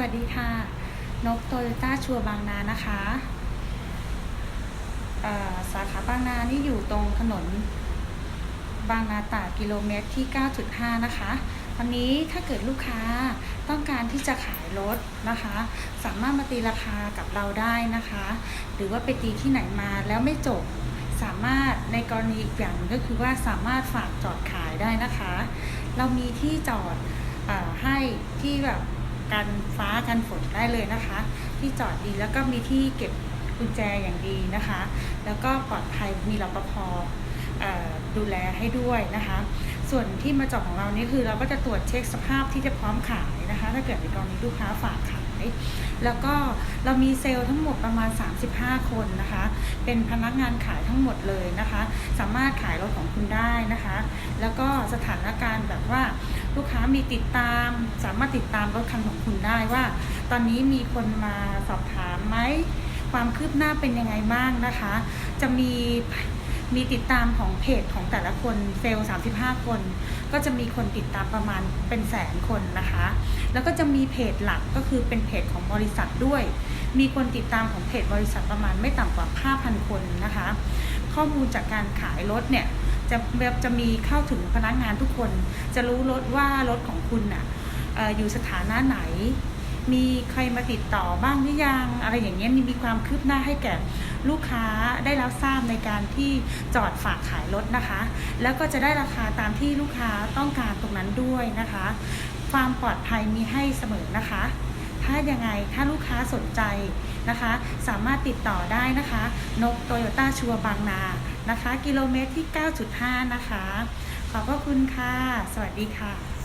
วัสดีค่ะ นกโตโยต้าชัวบางนานะคะสาขาบางนานี่อยู่ตรงถนน บางนาตากิโลเมตรที่ 9.5 นะคะ วันนี้ถ้าเกิดลูกค้าต้องการที่จะขายรถนะคะ สามารถมาตีราคากับเราได้นะคะ หรือว่าไปตีที่ไหนมาแล้วไม่จบสามารถในกรณีอีกอย่างก็คือว่าสามารถฝากจอดขายได้นะคะ เรามีที่จอดอให้ที่แบบ กันฟ้ากันฝนได้เลยนะคะ ที่จอดดีแล้วก็มีที่เก็บกุญแจอย่างดีนะคะ แล้วก็ปลอดภัยมีรปภเอ่อดูแลให้ด้วยนะคะ ส่วนที่มาจอดของเรานี่คือเราก็จะตรวจเช็คสภาพที่จะพร้อมขายนะคะ ถ้าเกิดในกรณีลูกค้าฝากขาย แล้วก็เรามีเซลล์ทั้งหมดประมาณ 35 คนนะคะ เป็นพนักงานขายทั้งหมดเลยนะคะ สามารถขายรถของคุณได้นะคะ แล้วก็สถานการณ์แบบว่า ลูกค้ามีติดตาม สามารถติดตามรถคันของคุณได้ว่า ตอนนี้มีคนมาสอบถามไหมความคืบหน้าเป็นยังไงบ้างนะคะ จะมีมีติดตามของเพจของแต่ละคนเซลล์35 คน ก็จะมีคนติดตามประมาณเป็นแสนคนนะคะ แล้วก็จะมีเพจหลักก็คือเป็นเพจของบริษัทด้วย มีคนติดตามของเพจบริษัทประมาณไม่ต่ำกว่า 5,000 คนนะคะ ข้อมูลจากการขายรถเนี่ย จะแบบจะมีเข้าถึงพนักงานทุกคน จะรู้รถว่ารถของคุณน่ะอออยู่สถานะไหน มีใครมาติดต่อบ้างหรือยังอะไรอย่างเงี้ยมีมีความคืบหน้าให้แก่ลูกค้าได้รับทราบในการที่จอดฝากขายรถนะคะ แล้วก็จะได้ราคาตามที่ลูกค้าต้องการตรงนั้นด้วยนะคะ ความปลอดภัยมีให้เสมอนะคะ ถ้ายังไงถ้าลูกค้าสนใจนะคะ สามารถติดต่อได้นะคะ นกโตโยต้าชัวบางนานะคะ กิโลเมตรที่ 9.5 นะคะ ขอบพระคุณค่ะ สวัสดีค่ะ